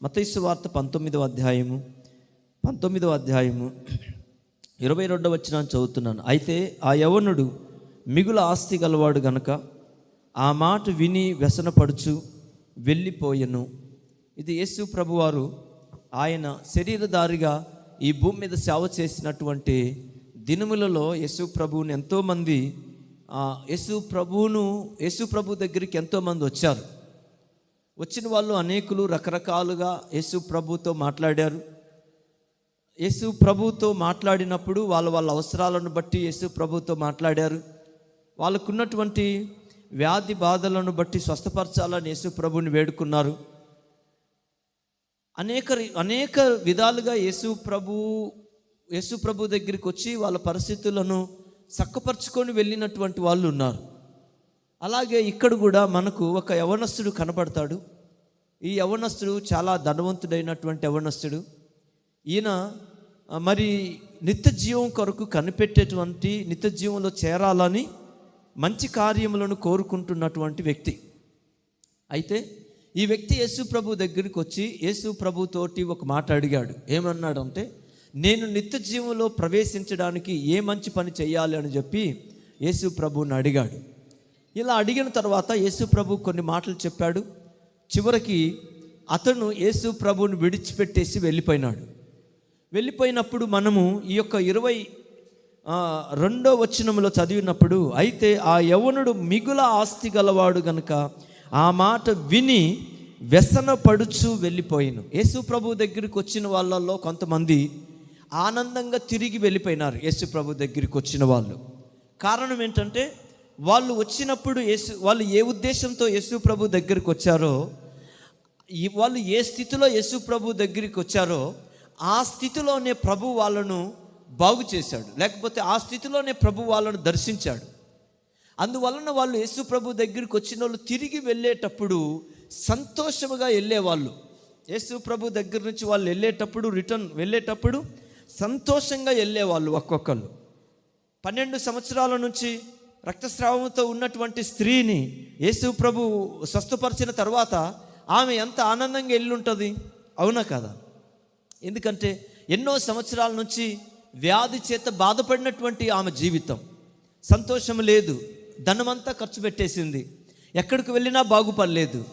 మతైసు వార్త పంతొమ్మిదవ అధ్యాయము పంతొమ్మిదవ అధ్యాయము ఇరవై రెండవ వచ్చిన చదువుతున్నాను. అయితే ఆ యవనుడు మిగుల ఆస్తి గలవాడు గనక ఆ మాట విని వ్యసనపడుచు వెళ్ళిపోయెను. ఇది యేసు ప్రభువారు ఆయన శరీరధారిగా ఈ భూమి మీద సేవ చేసినటువంటి దినములలో యేసు ప్రభువుని ఎంతోమంది ఆ, యేసు ప్రభువును యేసు ప్రభు దగ్గరికి ఎంతోమంది వచ్చారు. వచ్చిన వాళ్ళు అనేకులు రకరకాలుగా యేసు ప్రభుతో మాట్లాడారు. యేసు ప్రభుతో మాట్లాడినప్పుడు వాళ్ళ వాళ్ళ అవసరాలను బట్టి యేసు ప్రభుతో మాట్లాడారు. వాళ్ళకున్నటువంటి వ్యాధి బాధలను బట్టి స్వస్థపరచాలని యేసు ప్రభుని వేడుకున్నారు. అనేక అనేక విధాలుగా యేసు ప్రభు యేసు ప్రభు దగ్గరికి వచ్చి వాళ్ళ పరిస్థితులను చక్కపరుచుకొని వెళ్ళినటువంటి వాళ్ళు ఉన్నారు. అలాగే ఇక్కడ కూడా మనకు ఒక యవనస్తుడు కనపడతాడు. ఈ యవనస్తుడు చాలా ధనవంతుడైనటువంటి యవనస్తుడు. ఈయన మరి నిత్య జీవం కొరకు కనిపెట్టేటువంటి నిత్య జీవంలో చేరాలని మంచి కార్యములను కోరుకుంటున్నటువంటి వ్యక్తి. అయితే ఈ వ్యక్తి యేసు ప్రభు దగ్గరికి వచ్చి యేసు ప్రభుతోటి ఒక మాట అడిగాడు. ఏమన్నాడు అంటే నేను నిత్య జీవంలో ప్రవేశించడానికి ఏ మంచి పని చేయాలి? అని చెప్పి యేసు ప్రభుని అడిగాడు. ఇలా అడిగిన తర్వాత యేసు ప్రభు కొన్ని మాటలు చెప్పాడు. చివరికి అతను యేసు ప్రభుని విడిచిపెట్టేసి వెళ్ళిపోయినాడు. వెళ్ళిపోయినప్పుడు మనము ఈ యొక్క ఇరవై రెండో వచనంలో చదివినప్పుడు అయితే ఆ యవనుడు మిగుల ఆస్తి గలవాడు గనుక ఆ మాట విని వ్యసన పడుచు వెళ్ళిపోయిను. యేసు ప్రభు దగ్గరికి వచ్చిన వాళ్ళల్లో కొంతమంది ఆనందంగా తిరిగి వెళ్ళిపోయినారు యేసు ప్రభు దగ్గరికి వచ్చిన వాళ్ళు. కారణం ఏంటంటే వాళ్ళు వచ్చినప్పుడు యేసు వాళ్ళు ఏ ఉద్దేశంతో యేసు ప్రభు దగ్గరికి వచ్చారో ఈ వాళ్ళు ఏ స్థితిలో యేసు ప్రభు దగ్గరికి వచ్చారో ఆ స్థితిలోనే ప్రభు వాళ్ళను బాగు చేశాడు. లేకపోతే ఆ స్థితిలోనే ప్రభు వాళ్ళను దర్శించాడు. అందువలన వాళ్ళు యేసు ప్రభు దగ్గరికి వచ్చిన వాళ్ళు తిరిగి వెళ్ళేటప్పుడు సంతోషముగా వెళ్ళేవాళ్ళు. యేసు ప్రభు దగ్గర నుంచి వాళ్ళు వెళ్ళేటప్పుడు రిటర్న్ వెళ్ళేటప్పుడు సంతోషంగా వెళ్ళేవాళ్ళు ఒక్కొక్కళ్ళు. పన్నెండు సంవత్సరాల నుంచి రక్తస్రావంతో ఉన్నటువంటి స్త్రీని యేసు ప్రభు స్వస్థపరిచిన తర్వాత ఆమె ఎంత ఆనందంగా వెళ్ళుంటుంది అవునా కదా? ఎందుకంటే ఎన్నో సంవత్సరాల నుంచి వ్యాధి చేత బాధపడినటువంటి ఆమె జీవితం. సంతోషం లేదు ధనమంతా ఖర్చు పెట్టేసింది. ఎక్కడికి వెళ్ళినా బాగుపడలేదు.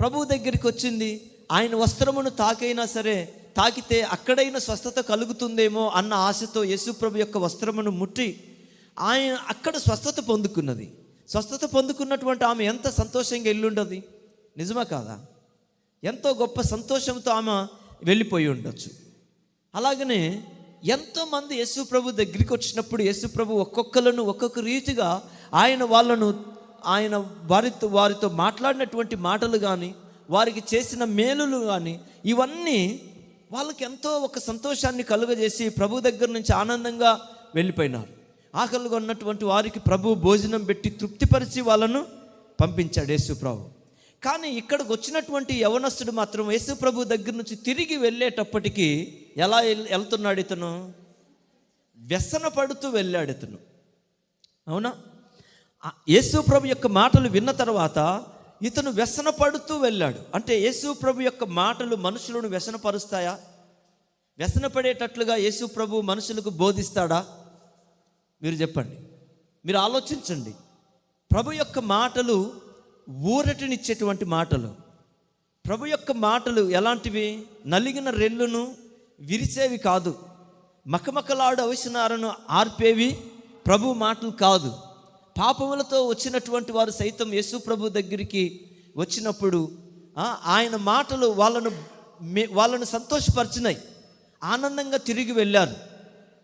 ప్రభు దగ్గరికి వచ్చింది ఆయన వస్త్రమును తాకైనా సరే తాకితే అక్కడైనా స్వస్థత కలుగుతుందేమో అన్న ఆశతో యేసుప్రభు యొక్క వస్త్రమును ముట్టి ఆయన అక్కడ స్వస్థత పొందుకున్నది. స్వస్థత పొందుకున్నటువంటి ఆమె ఎంత సంతోషంగా ఎల్లుండదు నిజమా కాదా? ఎంతో గొప్ప సంతోషంతో ఆమె వెళ్ళిపోయి ఉండొచ్చు. అలాగనే ఎంతోమంది యేసు ప్రభు దగ్గరికి వచ్చినప్పుడు యేసు ప్రభు ఒక్కొక్కలను ఒక్కొక్క రీతిగా ఆయన వాళ్ళను ఆయన వారితో వారితో మాట్లాడినటువంటి మాటలు కానీ వారికి చేసిన మేలులు కానీ ఇవన్నీ వాళ్ళకి ఎంతో ఒక సంతోషాన్ని కలుగజేసి ప్రభు దగ్గర నుంచి ఆనందంగా వెళ్ళిపోయినారు. ఆకలిగా ఉన్నటువంటి వారికి ప్రభు భోజనం పెట్టి తృప్తిపరిచి వాళ్ళను పంపించాడు యేసు ప్రభు. కానీ ఇక్కడికి వచ్చినటువంటి యవనస్తుడు మాత్రం యేసు ప్రభు దగ్గర నుంచి తిరిగి వెళ్ళేటప్పటికీ ఎలా వెళ్తున్నాడు ఇతను? వ్యసన పడుతూ వెళ్ళాడు ఇతను. అవునా? ఆ యేసు ప్రభు యొక్క మాటలు విన్న తర్వాత ఇతను వ్యసన పడుతూ వెళ్ళాడు. అంటే యేసు ప్రభు యొక్క మాటలు మనుషులను వ్యసనపరుస్తాయా? వ్యసనపడేటట్లుగా యేసు ప్రభు మనుషులకు బోధిస్తాడా? మీరు చెప్పండి. మీరు ఆలోచించండి. ప్రభు యొక్క మాటలు ఊరటనిచ్చేటువంటి మాటలు. ప్రభు యొక్క మాటలు ఎలాంటివి? నలిగిన రెల్లును విరిచేవి కాదు. మకమకలాడు అవసనాలను ఆర్పేవి ప్రభు మాటలు కాదు. పాపములతో వచ్చినటువంటి వారు సైతం యేసు ప్రభు దగ్గరికి వచ్చినప్పుడు ఆయన మాటలు వాళ్ళను వాళ్ళను సంతోషపరిచినాయి ఆనందంగా తిరిగి వెళ్ళారు.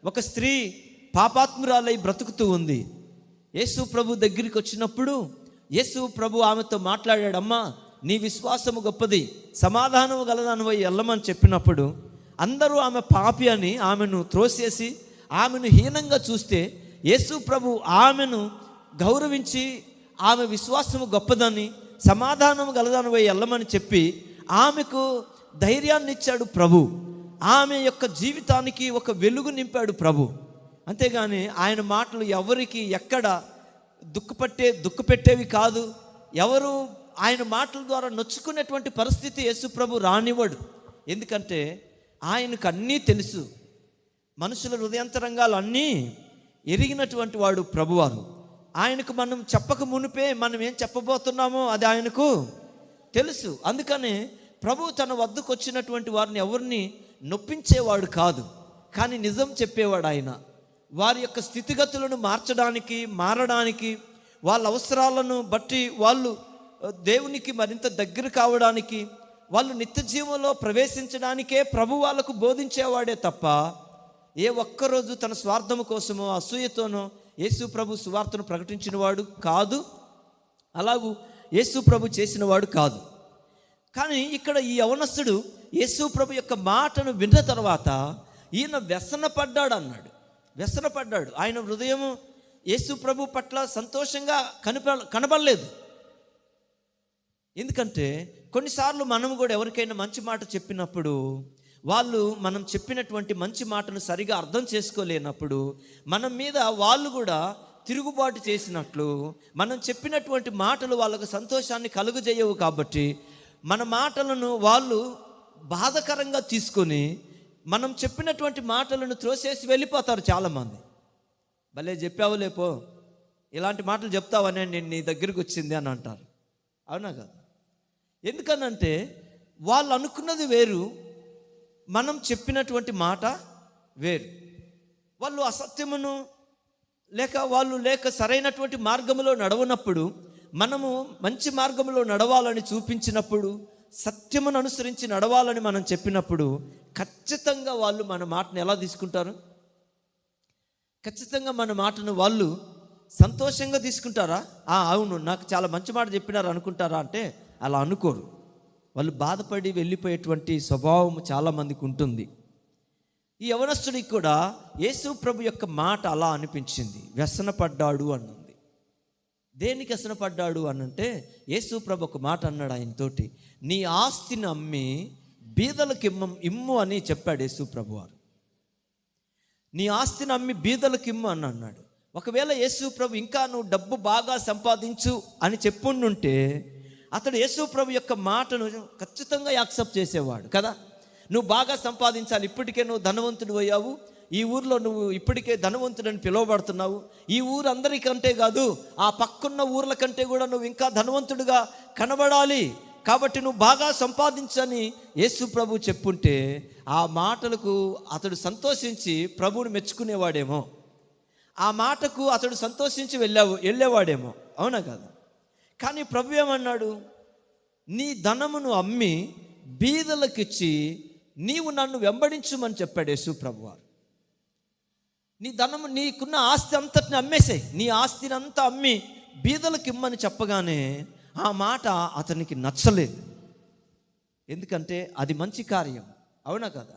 ఒక స్త్రీ పాపాత్మురాలై బ్రతుకుతూ ఉంది. యేసు ప్రభు దగ్గరికి వచ్చినప్పుడు యేసు ప్రభు ఆమెతో మాట్లాడాడమ్మా నీ విశ్వాసము గొప్పది సమాధానము గలదానివై వెళ్ళమని చెప్పినప్పుడు అందరూ ఆమె పాపి అని ఆమెను త్రోసేసి ఆమెను హీనంగా చూస్తే యేసు ప్రభు ఆమెను గౌరవించి ఆమె విశ్వాసము గొప్పదని సమాధానము గలదానివై వెళ్ళమని చెప్పి ఆమెకు ధైర్యాన్ని ఇచ్చాడు ప్రభు. ఆమె యొక్క జీవితానికి ఒక వెలుగు నింపాడు ప్రభు. అంతేగాని ఆయన మాటలు ఎవరికి ఎక్కడ దుఃఖపట్టే దుఃఖపెట్టేవి కాదు. ఎవరు ఆయన మాటల ద్వారా నొచ్చుకునేటువంటి పరిస్థితి యేసుప్రభు రానివ్వడు. ఎందుకంటే ఆయనకు అన్నీ తెలుసు. మనుషుల హృదయంతరంగాలు అన్నీ ఎరిగినటువంటి వాడు ప్రభువారు. ఆయనకు మనం చెప్పక మునిపే మనం ఏం చెప్పబోతున్నామో అది ఆయనకు తెలుసు. అందుకని ప్రభు తన వద్దకు వచ్చినటువంటి వారిని ఎవరిని నొప్పించేవాడు కాదు. కానీ నిజం చెప్పేవాడు ఆయన. వారి యొక్క స్థితిగతులను మార్చడానికి మారడానికి వాళ్ళ అవసరాలను బట్టి వాళ్ళు దేవునికి మరింత దగ్గర కావడానికి వాళ్ళు నిత్య జీవంలో ప్రవేశించడానికే ప్రభు వాళ్ళకు బోధించేవాడే తప్ప ఏ ఒక్కరోజు తన స్వార్థము కోసమో అసూయతోనో యేసు ప్రభు సువార్తను ప్రకటించినవాడు కాదు. అలాగూ యేసు ప్రభు చేసినవాడు కాదు. కానీ ఇక్కడ ఈ యవనస్తుడు యేసు ప్రభు యొక్క మాటను విన్న తర్వాత ఈయన వ్యసనపడ్డాడు అన్నాడు వ్యసనపడ్డాడు. ఆయన హృదయము యేసు ప్రభు పట్ల సంతోషంగా కనిప కనబడలేదు. ఎందుకంటే కొన్నిసార్లు మనం కూడా ఎవరికైనా మంచి మాట చెప్పినప్పుడు వాళ్ళు మనం చెప్పినటువంటి మంచి మాటను సరిగా అర్థం చేసుకోలేనప్పుడు మనం మీద వాళ్ళు కూడా తిరుగుబాటు చేసినట్లు మనం చెప్పినటువంటి మాటలు వాళ్ళకు సంతోషాన్ని కలుగజేయవు కాబట్టి మన మాటలను వాళ్ళు బాధకరంగా తీసుకొని మనం చెప్పినటువంటి మాటలను త్రోసేసి వెళ్ళిపోతారు చాలామంది. భలే చెప్పావు లేపో ఇలాంటి మాటలు చెప్తావనే నేను నీ దగ్గరికి వచ్చింది అని అంటారు. అవునా కదా? ఎందుకనంటే వాళ్ళు అనుకున్నది వేరు మనం చెప్పినటువంటి మాట వేరు. వాళ్ళు అసత్యమును లేక వాళ్ళు లేక సరైనటువంటి మార్గంలో నడవనప్పుడు మనము మంచి మార్గంలో నడవాలని చూపించినప్పుడు సత్యమును అనుసరించి నడవాలని మనం చెప్పినప్పుడు ఖచ్చితంగా వాళ్ళు మన మాటను ఎలా తీసుకుంటారు? ఖచ్చితంగా మన మాటను వాళ్ళు సంతోషంగా తీసుకుంటారా? "ఆ, అవును నాకు చాలా మంచి మాట చెప్పినారు అనుకుంటారా అంటే అలా అనుకోరు. వాళ్ళు బాధపడి వెళ్ళిపోయేటువంటి స్వభావం చాలామందికి ఉంటుంది. ఈ యవనస్తుడికి కూడా యేసు ప్రభు యొక్క మాట అలా అనిపించింది. వ్యసనపడ్డాడు అన్న దేనికి పడ్డాడు అనంటే యేసు ప్రభు ఒక మాట అన్నాడు ఆయనతోటి నీ ఆస్తిని అమ్మి బీదలకు ఇమ్మ ఇమ్ము అని చెప్పాడు యేసు ప్రభు వారు నీ ఆస్తిని అమ్మి బీదలకు ఇమ్ము అని అన్నాడు. ఒకవేళ యేసు ప్రభు ఇంకా నువ్వు డబ్బు బాగా సంపాదించు అని చెప్పుండుంటే అతడు యేసు ప్రభు యొక్క మాటను ఖచ్చితంగా యాక్సెప్ట్ చేసేవాడు కదా. నువ్వు బాగా సంపాదించాలి ఇప్పటికే నువ్వు ధనవంతుడు అయ్యావు ఈ ఊర్లో నువ్వు ఇప్పటికే ధనవంతుడని పిలువబడుతున్నావు. ఈ ఊరు అందరికంటే కాదు ఆ పక్కన్న ఊర్ల కంటే కూడా నువ్వు ఇంకా ధనవంతుడిగా కనబడాలి. కాబట్టి నువ్వు బాగా సంపాదించని యేసు ప్రభు చెప్పుంటే ఆ మాటలకు అతడు సంతోషించి ప్రభువుని మెచ్చుకునేవాడేమో. ఆ మాటకు అతడు సంతోషించి వెళ్ళావు వెళ్ళేవాడేమో. అవునా కదా? కానీ ప్రభు ఏమన్నాడు? నీ ధనమును అమ్మి బీదలకిచ్చి నీవు నన్ను వెంబడించుమని చెప్పాడు యేసు ప్రభు వారు నీ ధనము నీకున్న ఆస్తి అంతటిని అమ్మేసాయి. నీ ఆస్తిని అంతా అమ్మి బీదలకు ఇమ్మని చెప్పగానే ఆ మాట అతనికి నచ్చలేదు. ఎందుకంటే అది మంచి కార్యం. అవునా కదా?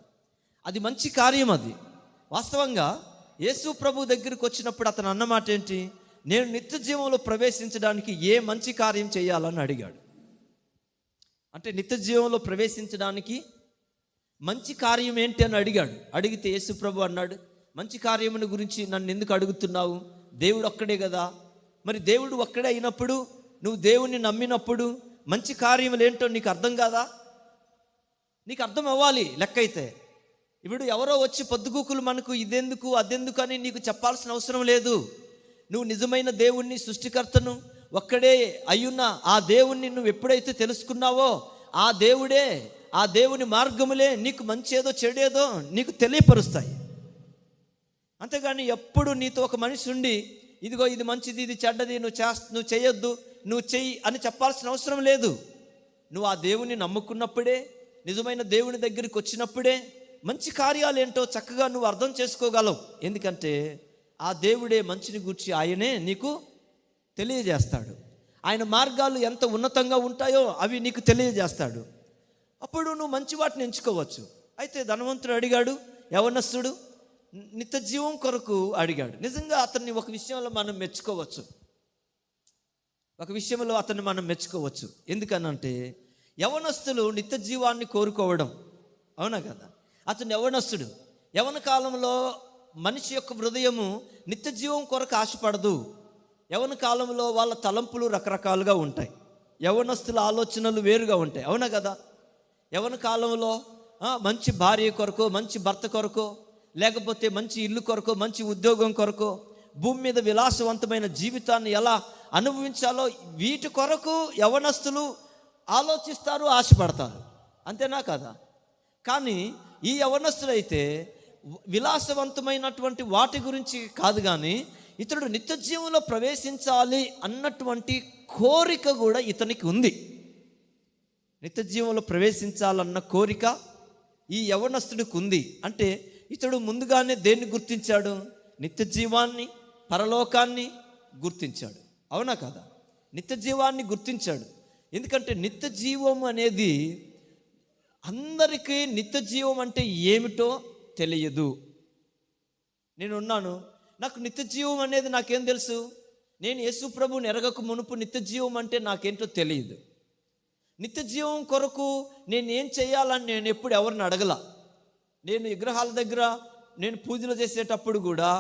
అది మంచి కార్యం అది. వాస్తవంగా యేసు ప్రభు దగ్గరికి వచ్చినప్పుడు అతను అన్నమాట ఏంటి? నేను నిత్య జీవంలో ప్రవేశించడానికి ఏ మంచి కార్యం చేయాలని అడిగాడు. అంటే నిత్య జీవంలో ప్రవేశించడానికి మంచి కార్యం ఏంటి అని అడిగాడు. అడిగితే యేసు ప్రభు అన్నాడు మంచి కార్యమును గురించి నన్ను ఎందుకు అడుగుతున్నావు? దేవుడు ఒక్కడే కదా. మరి దేవుడు ఒక్కడే అయినప్పుడు నువ్వు దేవుణ్ణి నమ్మినప్పుడు మంచి కార్యములు ఏంటో నీకు అర్థం కాదా? నీకు అర్థం అవ్వాలి లెక్క అయితే ఇప్పుడు ఎవరో వచ్చి పొద్దుగూకులు మనకు ఇదెందుకు అదెందుకు అని నీకు చెప్పాల్సిన అవసరం లేదు. నువ్వు నిజమైన దేవుణ్ణి సృష్టికర్తను ఒక్కడే అయ్యున్న ఆ దేవుణ్ణి నువ్వు ఎప్పుడైతే తెలుసుకున్నావో ఆ దేవుడే ఆ దేవుని మార్గములే నీకు మంచి ఏదో చెడేదో నీకు తెలియపరుస్తాయి. అంతేగాని ఎప్పుడు నీతో ఒక మనిషి ఉండి ఇదిగో ఇది మంచిది ఇది చెడ్డది నువ్వు చేస్త నువ్వు చేయొద్దు నువ్వు చెయ్యి అని చెప్పాల్సిన అవసరం లేదు. నువ్వు ఆ దేవుని నమ్ముకున్నప్పుడే నిజమైన దేవుని దగ్గరికి వచ్చినప్పుడే మంచి కార్యాలు ఏంటో చక్కగా నువ్వు అర్థం చేసుకోగలవు. ఎందుకంటే ఆ దేవుడే మంచిని గూర్చి ఆయనే నీకు తెలియజేస్తాడు. ఆయన మార్గాలు ఎంత ఉన్నతంగా ఉంటాయో అవి నీకు తెలియజేస్తాడు. అప్పుడు నువ్వు మంచి వాటిని ఎంచుకోవచ్చు. అయితే ధనవంతుడు అడిగాడు యవనస్తుడు నిత్య జీవం కొరకు అడిగాడు. నిజంగా అతన్ని ఒక విషయంలో మనం మెచ్చుకోవచ్చు. ఒక విషయంలో అతన్ని మనం మెచ్చుకోవచ్చు. ఎందుకనంటే యవనస్తులు నిత్య జీవాన్ని కోరుకోవడం. అవునా కదా? అతను యవనస్తుడు. యవన కాలంలో మనిషి యొక్క హృదయము నిత్య జీవం కొరకు ఆశపడదు. యవన కాలంలో వాళ్ళ తలంపులు రకరకాలుగా ఉంటాయి. యవనస్తుల ఆలోచనలు వేరుగా ఉంటాయి. అవునా కదా? యవన కాలంలో మంచి భార్య కొరకు మంచి భర్త కొరకు లేకపోతే మంచి ఇల్లు కొరకో మంచి ఉద్యోగం కొరకో భూమి మీద విలాసవంతమైన జీవితాన్ని ఎలా అనుభవించాలో వీటి కొరకు యవనస్తులు ఆలోచిస్తారు ఆశపడతారు. అంతేనా కదా? కానీ ఈ యవనస్తులైతే విలాసవంతమైనటువంటి వాటి గురించి కాదు కానీ ఇతడు నిత్య జీవంలో ప్రవేశించాలి అన్నటువంటి కోరిక కూడా ఇతనికి ఉంది. నిత్య జీవంలో ప్రవేశించాలన్న కోరిక ఈ యవనస్తుడికి ఉంది. అంటే ఇతడు ముందుగానే దేన్ని గుర్తించాడు? నిత్య జీవాన్ని పరలోకాన్ని గుర్తించాడు. అవునా కదా? నిత్య జీవాన్ని గుర్తించాడు. ఎందుకంటే నిత్య జీవం అనేది అందరికీ నిత్య జీవం అంటే ఏమిటో తెలియదు. నేను ఉన్నాను నాకు నిత్య జీవం అనేది నాకేం తెలుసు? నేను యేసు ప్రభుని ఎరగక మునుపు నిత్య జీవం అంటే నాకేంటో తెలియదు. నిత్య జీవం కొరకు నేనేం చేయాలని నేను ఎప్పుడు ఎవరిని అడగలా? నేను విగ్రహాల దగ్గర నేను పూజలు చేసేటప్పుడు కూడా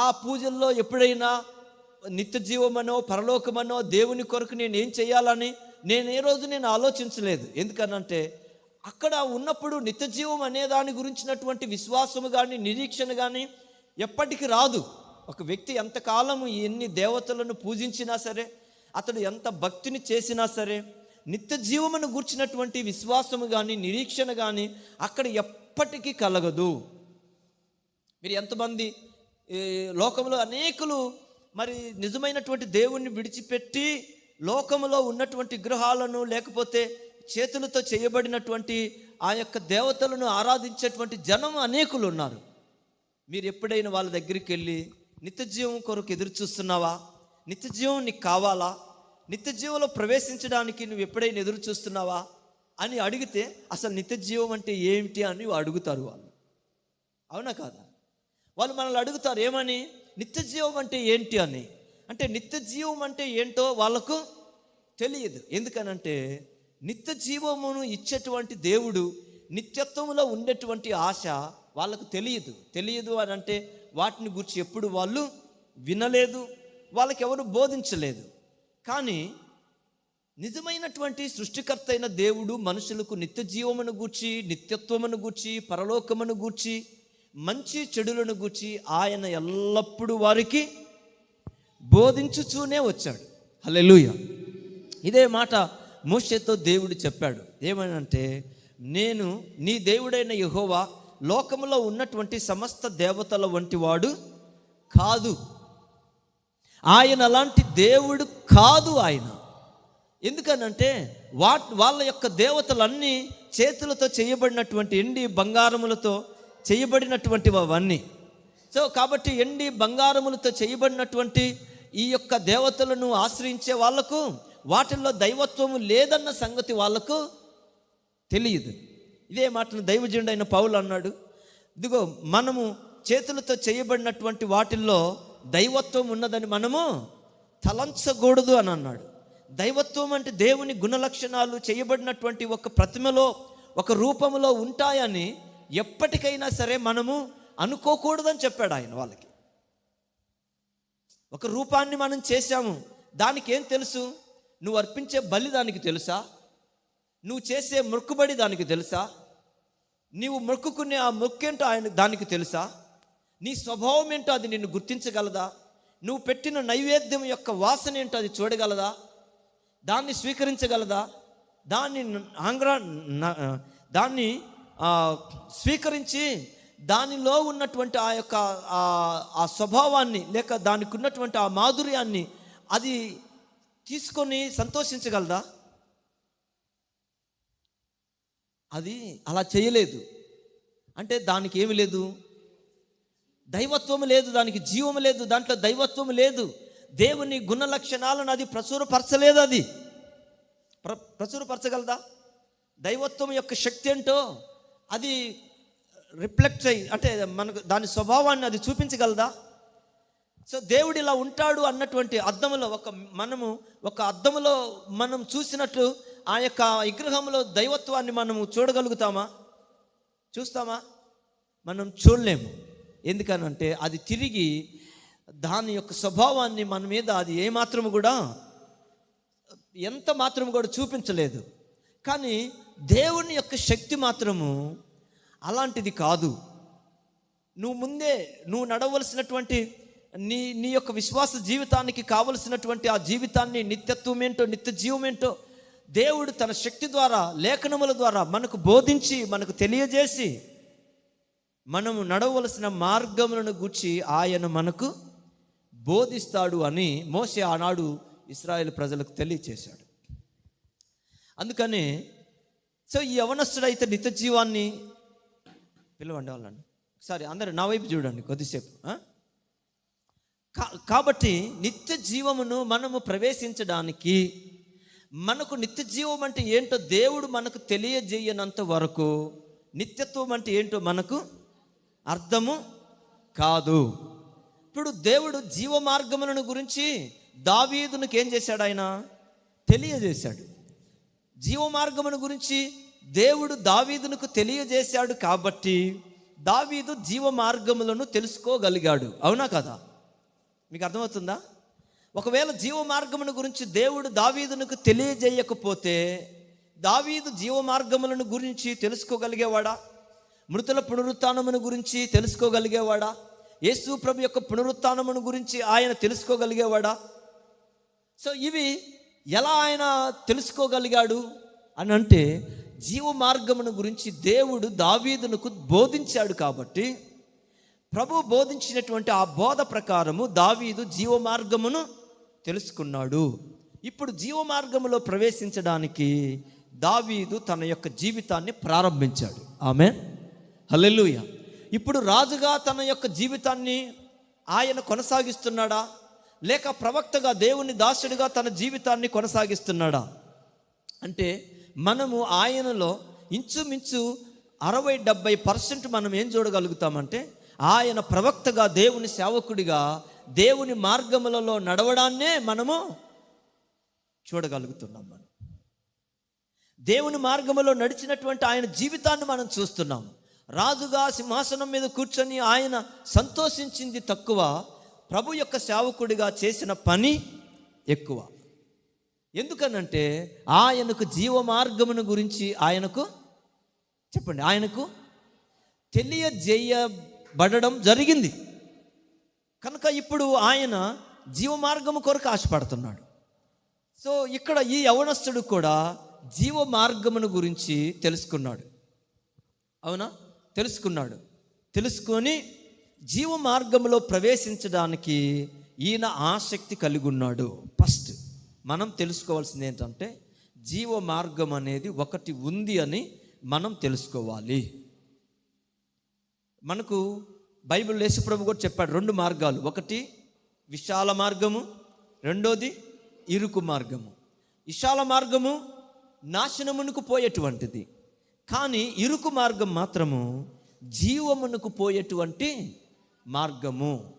ఆ పూజల్లో ఎప్పుడైనా నిత్య జీవమనో పరలోకమనో దేవుని కొరకు నేను ఏం చేయాలని నేను ఏ రోజు నేను ఆలోచించలేదు. ఎందుకనంటే అక్కడ ఉన్నప్పుడు నిత్య జీవం అనే దాని గురించినటువంటి విశ్వాసము కానీ నిరీక్షణ కానీ ఎప్పటికీ రాదు. ఒక వ్యక్తి ఎంతకాలము ఎన్ని దేవతలను పూజించినా సరే అతడు ఎంత భక్తిని చేసినా సరే నిత్య జీవమును గూర్చినటువంటి విశ్వాసము కానీ నిరీక్షణ కానీ అక్కడ ఎప్పటికీ కలగదు. మీరు ఎంతమంది లోకంలో అనేకులు మరి నిజమైనటువంటి దేవుణ్ణి విడిచిపెట్టి లోకంలో ఉన్నటువంటి గ్రహాలను లేకపోతే చేతులతో చేయబడినటువంటి ఆ యొక్క దేవతలను ఆరాధించేటువంటి జనం అనేకులు ఉన్నారు. మీరు ఎప్పుడైనా వాళ్ళ దగ్గరికి వెళ్ళి నిత్యజీవం కొరకు ఎదురు చూస్తున్నావా? నిత్యజీవం నీకు కావాలా? నిత్యజీవంలో ప్రవేశించడానికి నువ్వు ఎప్పుడైనా ఎదురు చూస్తున్నావా? అని అడిగితే అసలు నిత్య జీవం అంటే ఏమిటి? అని అడుగుతారు వాళ్ళు. అవునా కాదా? వాళ్ళు మనల్ని అడుగుతారు ఏమని? నిత్య జీవం అంటే ఏంటి? అని. అంటే నిత్య జీవం అంటే ఏంటో వాళ్ళకు తెలియదు. ఎందుకనంటే నిత్య జీవమును ఇచ్చేటువంటి దేవుడు నిత్యత్వంలో ఉండేటువంటి ఆశ వాళ్ళకు తెలియదు. తెలియదు అని అంటే వాటిని గురించి ఎప్పుడు వాళ్ళు వినలేదు వాళ్ళకి ఎవరు బోధించలేదు. కానీ నిజమైనటువంటి సృష్టికర్త అయిన దేవుడు మనుషులకు నిత్య జీవమును గూర్చి నిత్యత్వమును గూర్చి పరలోకమును గూర్చి మంచి చెడులను గూర్చి ఆయన ఎల్లప్పుడూ వారికి బోధించుచూనే వచ్చాడు. హలెలుయ ఇదే మాట మోషేతో దేవుడు చెప్పాడు. ఏమనంటే నేను నీ దేవుడైన యహోవా లోకములో ఉన్నటువంటి సమస్త దేవతల వంటి వాడు కాదు. ఆయన అలాంటి దేవుడు కాదు ఆయన. ఎందుకనంటే వా వాళ్ళ యొక్క దేవతలన్నీ చేతులతో చేయబడినటువంటి ఎండి బంగారములతో చేయబడినటువంటి అవన్నీ. సో కాబట్టి ఎండి బంగారములతో చేయబడినటువంటి ఈ యొక్క దేవతలను ఆశ్రయించే వాళ్ళకు వాటిల్లో దైవత్వము లేదన్న సంగతి వాళ్ళకు తెలియదు. ఇదే మాటను దైవజనుడు అయిన పౌలు అన్నాడు. ఇదిగో మనము చేతులతో చేయబడినటువంటి వాటిల్లో దైవత్వం ఉన్నదని మనము తలంచకూడదు అని అన్నాడు. దైవత్వం అంటే దేవుని గుణలక్షణాలు చేయబడినటువంటి ఒక ప్రతిమలో ఒక రూపంలో ఉంటాయని ఎప్పటికైనా సరే మనము అనుకోకూడదని చెప్పాడు ఆయన వాళ్ళకి. ఒక రూపాన్ని మనం చేశాము దానికి ఏం తెలుసు? నువ్వు అర్పించే బలి దానికి తెలుసా? నువ్వు చేసే మొక్కుబడి దానికి తెలుసా? నీవు మొక్కుకునే ఆ మొక్కేంటో ఆయన దానికి తెలుసా? నీ స్వభావం ఏంటో అది నిన్ను గుర్తించగలదా? నువ్వు పెట్టిన నైవేద్యం యొక్క వాసన ఏంటో అది చూడగలదా? దాన్ని స్వీకరించగలదా? దాన్ని ఆంగ్ర దాన్ని స్వీకరించి దానిలో ఉన్నటువంటి ఆ యొక్క ఆ- స్వభావాన్ని లేక దానికి ఉన్నటువంటి ఆ మాధుర్యాన్ని అది తీసుకొని సంతోషించగలదా? అది అలా చేయలేదు. అంటే దానికి ఏమి లేదు? దైవత్వం లేదు దానికి జీవము లేదు దాంట్లో దైవత్వం లేదు. దేవుని గుణ లక్షణాలను అది ప్రచురపరచలేదు అది. ప్ర ప్రచురపరచగలదా? దైవత్వం యొక్క శక్తి ఏంటో అది రిఫ్లెక్ట్ అయ్యి అంటే మనకు దాని స్వభావాన్ని అది చూపించగలదా? సో దేవుడు ఇలా ఉంటాడు అన్నటువంటి అద్దములో ఒక మనము ఒక అద్దములో మనం చూసినట్లు ఆ యొక్క విగ్రహంలో దైవత్వాన్ని మనము చూడగలుగుతామా? చూస్తామా? మనం చూడలేము. ఎందుకనంటే అది తిరిగి దాని యొక్క స్వభావాన్ని మన మీద అది ఏమాత్రము కూడా ఎంత మాత్రము కూడా చూపించలేదు. కానీ దేవుని యొక్క శక్తి మాత్రము అలాంటిది కాదు. నువ్వు ముందే నువ్వు నడవలసినటువంటి నీ నీ యొక్క విశ్వాస జీవితానికి కావలసినటువంటి ఆ జీవితాన్ని నిత్యత్వం ఏంటో నిత్య జీవం ఏంటో దేవుడు తన శక్తి ద్వారా లేఖనముల ద్వారా మనకు బోధించి మనకు తెలియజేసి మనము నడవలసిన మార్గములను గుర్చి ఆయన మనకు బోధిస్తాడు అని మోసే ఆనాడు ఇస్రాయేల్ ప్రజలకు తెలియచేశాడు. అందుకని సో ఈ యవనస్తుడైతే నిత్య జీవాన్ని పిలవండి వాళ్ళని. సరే అందరు నా వైపు చూడండి కొద్దిసేపు కా- కాబట్టి నిత్య జీవమును మనము ప్రవేశించడానికి మనకు నిత్య జీవం అంటే ఏంటో దేవుడు మనకు తెలియజేయనంత వరకు నిత్యత్వం అంటే ఏంటో మనకు అర్థము కాదు. ఇప్పుడు దేవుడు జీవ మార్గములను గురించి దావీదునికి ఏం చేశాడు ఆయన? తెలియజేశాడు. జీవ మార్గమును గురించి దేవుడు దావీదునకు తెలియజేశాడు కాబట్టి దావీదు జీవ మార్గములను తెలుసుకోగలిగాడు. అవునా కదా? మీకు అర్థమవుతుందా? ఒకవేళ జీవ మార్గమును గురించి దేవుడు దావీదునకు తెలియజేయకపోతే దావీదు జీవ మార్గములను గురించి తెలుసుకోగలిగేవాడా? మృతుల పునరుత్నమును గురించి తెలుసుకోగలిగేవాడా? యేసు ప్రభు యొక్క పునరుత్నమును గురించి ఆయన తెలుసుకోగలిగేవాడా? సో ఇవి ఎలా ఆయన తెలుసుకోగలిగాడు అని అంటే జీవ మార్గమును గురించి దేవుడు దావీదునకు బోధించాడు కాబట్టి ప్రభు బోధించినటువంటి ఆ బోధ ప్రకారము దావీదు జీవ మార్గమును తెలుసుకున్నాడు. ఇప్పుడు జీవ మార్గములో ప్రవేశించడానికి దావీదు తన యొక్క జీవితాన్ని ప్రారంభించాడు. ఆమె హల్లెలూయ. ఇప్పుడు రాజుగా తన యొక్క జీవితాన్ని ఆయన కొనసాగిస్తున్నాడా? లేక ప్రవక్తగా దేవుని దాసుడిగా తన జీవితాన్ని కొనసాగిస్తున్నాడా? అంటే మనము ఆయనలో ఇంచుమించు అరవై డెబ్బై పర్సెంట్ మనం ఏం చూడగలుగుతామంటే ఆయన ప్రవక్తగా దేవుని సేవకుడిగా దేవుని మార్గములలో నడవడాన్నే మనము చూడగలుగుతున్నాం మనం. దేవుని మార్గములో నడిచినటువంటి ఆయన జీవితాన్ని మనం చూస్తున్నాం. రాజుగా సింహాసనం మీద కూర్చొని ఆయన సంతోషించింది తక్కువ ప్రభు యొక్క సేవకుడిగా చేసిన పని ఎక్కువ. ఎందుకనంటే ఆయనకు జీవ మార్గమును గురించి ఆయనకు చెప్పండి. ఆయనకు తెలియజేయబడడం జరిగింది. కనుక ఇప్పుడు ఆయన జీవ మార్గము కొరకు ఆశపడుతున్నాడు. సో ఇక్కడ ఈ యవనస్తుడు కూడా జీవ మార్గమును గురించి తెలుసుకున్నాడు. అవునా? తెలుసుకున్నాడు. తెలుసుకొని జీవ మార్గంలో ప్రవేశించడానికి ఈయన ఆసక్తి కలిగి ఉన్నాడు ఫస్ట్ మనం తెలుసుకోవాల్సింది ఏంటంటే జీవ మార్గం అనేది ఒకటి ఉంది అని మనం తెలుసుకోవాలి. మనకు బైబిల్ యేసుప్రభు కూడా చెప్పాడు రెండు మార్గాలు. ఒకటి విశాల మార్గము రెండోది ఇరుకు మార్గము. విశాల మార్గము నాశనమునకు పోయేటువంటిది. కానీ ఇరుకు మార్గం మాత్రము జీవమునకు పోయేటువంటి మార్గము.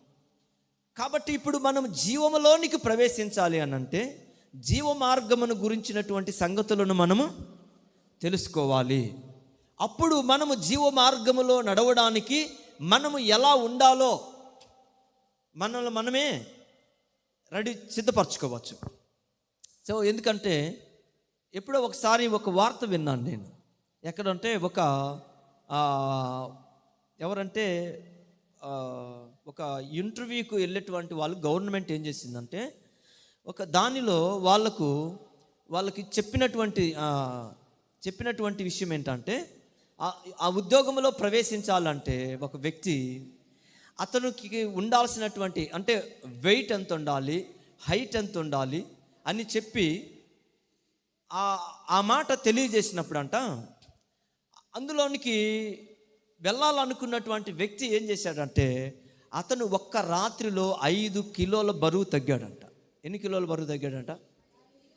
కాబట్టి ఇప్పుడు మనం జీవములోనికి ప్రవేశించాలి అనంటే జీవ మార్గమును గురించినటువంటి సంగతులను మనము తెలుసుకోవాలి. అప్పుడు మనము జీవ మార్గములో నడవడానికి మనము ఎలా ఉండాలో మనల్ని మనమే రెడీ సిద్ధపరచుకోవచ్చు. సో ఎందుకంటే ఎప్పుడో ఒకసారి ఒక వార్త విన్నాను నేను. ఎక్కడంటే ఒక ఎవరంటే ఒక ఇంటర్వ్యూకి వెళ్ళేటువంటి వాళ్ళు గవర్నమెంట్ ఏం చేసిందంటే ఒక దానిలో వాళ్ళకు వాళ్ళకి చెప్పినటువంటి చెప్పినటువంటి విషయం ఏంటంటే ఆ- ఉద్యోగంలో ప్రవేశించాలంటే ఒక వ్యక్తి అతనికి ఉండాల్సినటువంటి అంటే వెయిట్ ఎంత ఉండాలి హైట్ ఎంత ఉండాలి అని చెప్పి ఆ ఆ మాట తెలియజేసినప్పుడు అంట అందులోనికి వెళ్ళాలనుకున్నటువంటి వ్యక్తి ఏం చేశాడంటే అతను ఒక్క రాత్రిలో ఐదు కిలోల బరువు తగ్గాడంట. ఎన్ని కిలోల బరువు తగ్గాడంట?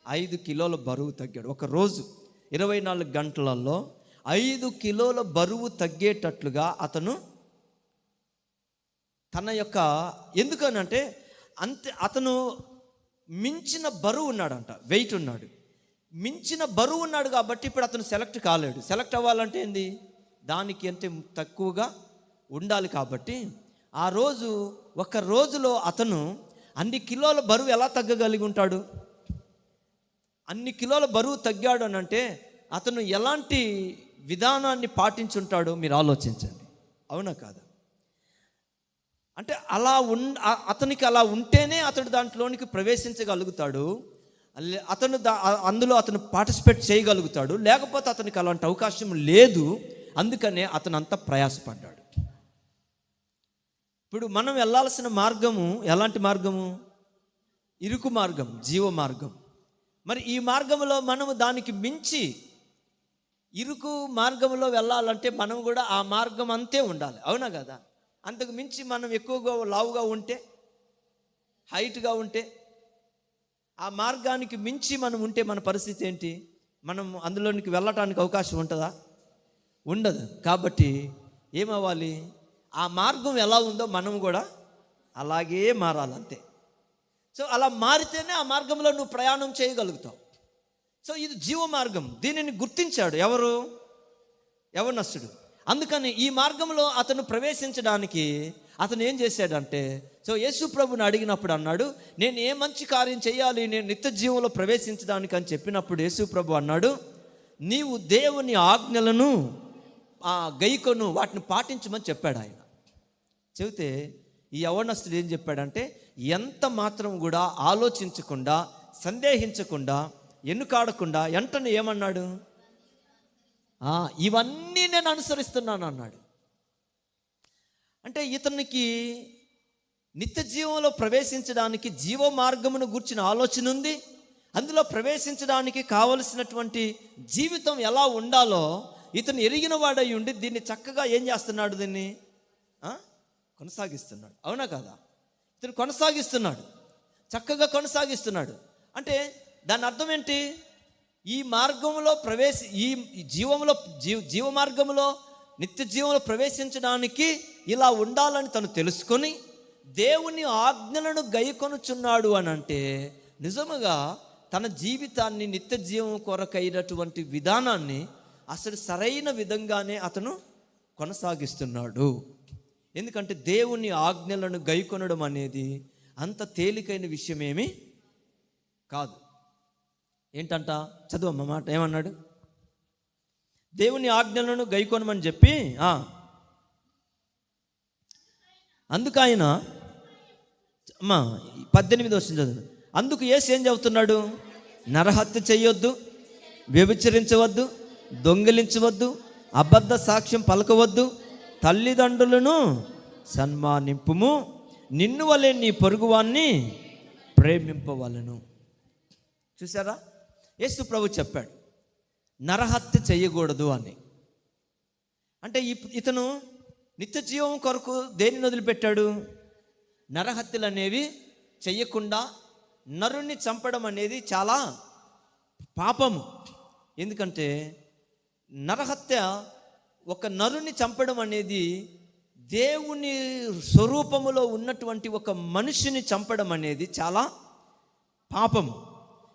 ఐదు కిలోల బరువు తగ్గాడు. ఒక రోజు ఇరవై నాలుగు గంటలలో ఐదు కిలోల బరువు తగ్గేటట్లుగా అతను తన యొక్క ఎందుకనంటే అంతే అతను మించిన బరువు ఉన్నాడంట వెయిట్ ఉన్నాడు. మించిన బరువు ఉన్నాడు కాబట్టి ఇప్పుడు అతను సెలెక్ట్ కాలేడు. సెలెక్ట్ అవ్వాలంటే ఏంది? దానికి అంటే తక్కువగా ఉండాలి కాబట్టి ఆ రోజు ఒక రోజులో అతను అన్ని కిలోల బరువు ఎలా తగ్గగలిగి ఉంటాడు? అన్ని కిలోల బరువు తగ్గాడు అని అంటే అతను ఎలాంటి విధానాన్ని పాటించుంటాడో మీరు ఆలోచించండి. అవునా కాదా? అంటే అలా ఉన్ అతనికి అలా ఉంటేనే అతడు దాంట్లోనికి ప్రవేశించగలుగుతాడు. అతను దా అందులో అతను పార్టిసిపేట్ చేయగలుగుతాడు. లేకపోతే అతనికి అలాంటి అవకాశం లేదు. అందుకనే అతను అంత ప్రయాసపడ్డాడు. ఇప్పుడు మనం వెళ్ళాల్సిన మార్గము ఎలాంటి మార్గము? ఇరుకు మార్గం జీవ మార్గం. మరి ఈ మార్గంలో మనము దానికి మించి ఇరుకు మార్గంలో వెళ్ళాలంటే మనం కూడా ఆ మార్గం అంతే ఉండాలి. అవునా కదా? అంతకు మించి మనం ఎక్కువగా లావుగా ఉంటే హైట్గా ఉంటే ఆ మార్గానికి మించి మనం ఉంటే మన పరిస్థితి ఏంటి? మనం అందులోనికి వెళ్ళటానికి అవకాశం ఉంటుందా? ఉండదు. కాబట్టి ఏమవ్వాలి? ఆ మార్గం ఎలా ఉందో మనం కూడా అలాగే మారాలి అంతే సో అలా మారితేనే ఆ మార్గంలో నువ్వు ప్రయాణం చేయగలుగుతావు. సో ఇది జీవ మార్గం. దీనిని గుర్తించాడు ఎవరు? యవనస్తుడు. అందుకని ఈ మార్గంలో అతను ప్రవేశించడానికి అతను ఏం చేశాడంటే సో యేసు ప్రభుని అడిగినప్పుడు అన్నాడు నేను ఏ మంచి కార్యం చేయాలి? నేను నిత్య జీవంలో ప్రవేశించడానికి అని చెప్పినప్పుడు యేసు ప్రభు అన్నాడు నీవు దేవుని ఆజ్ఞలను ఆ గైకొను వాటిని పాటించమని చెప్పాడు ఆయన. చెబితే ఈ యవనస్తుడు ఏం చెప్పాడంటే ఎంత మాత్రం కూడా ఆలోచించకుండా సందేహించకుండా ఎన్నుకాడకుండా వెంటనే ఏమన్నాడు? ఇవన్నీ నేను అనుసరిస్తున్నాను అన్నాడు. అంటే ఇతనికి నిత్య జీవంలో ప్రవేశించడానికి జీవ మార్గమును గూర్చిన ఆలోచన ఉంది. అందులో ప్రవేశించడానికి కావలసినటువంటి జీవితం ఎలా ఉండాలో ఇతను ఎరిగిన వాడై ఉండి దీన్ని చక్కగా ఏం చేస్తున్నాడు దీన్ని? కొనసాగిస్తున్నాడు. అవునా కదా? ఇతను కొనసాగిస్తున్నాడు. చక్కగా కొనసాగిస్తున్నాడు. అంటే దాని అర్థం ఏంటి? ఈ మార్గంలో ప్రవేశ ఈ ఈ జీవంలో జీవ జీవ మార్గంలో నిత్య జీవంలో ప్రవేశించడానికి ఇలా ఉండాలని తను తెలుసుకొని దేవుని ఆజ్ఞలను గైకొనుచున్నాడు అని అంటే నిజముగా తన జీవితాన్ని నిత్య జీవం కొరకైనటువంటి విధానాన్ని అసలు సరైన విధంగానే అతను కొనసాగిస్తున్నాడు. ఎందుకంటే దేవుని ఆజ్ఞలను గైకొనడం అనేది అంత తేలికైన విషయమేమి కాదు. ఏంటంట? చదువు అమ్మ మాట ఏమన్నాడు? దేవుని ఆజ్ఞలను గైకొనమని చెప్పి అందుకు ఆయన అమ్మా పద్దెనిమిది వచ్చింది చదువు. అందుకు ఏసు ఏం చెబుతున్నాడు? నరహత్య చేయొద్దు వ్యభిచరించవద్దు దొంగిలించవద్దు అబద్ధ సాక్ష్యం పలకవద్దు తల్లిదండ్రులను సన్మానింపుము నిన్ను వలె నీ పొరుగువాన్ని ప్రేమింపవలను. చూసారా యేసు ప్రభు చెప్పాడు. నరహత్య చేయకూడదు అని. అంటే ఇప్- ఇతను నిత్య జీవం కొరకు దేనిని వదిలిపెట్టాడు? నరహత్యలు అనేవి చెయ్యకుండా నరుణ్ణి చంపడం అనేది చాలా పాపము. ఎందుకంటే నరహత్య ఒక నరుని చంపడం అనేది దేవుని స్వరూపములో ఉన్నటువంటి ఒక మనిషిని చంపడం అనేది చాలా పాపము.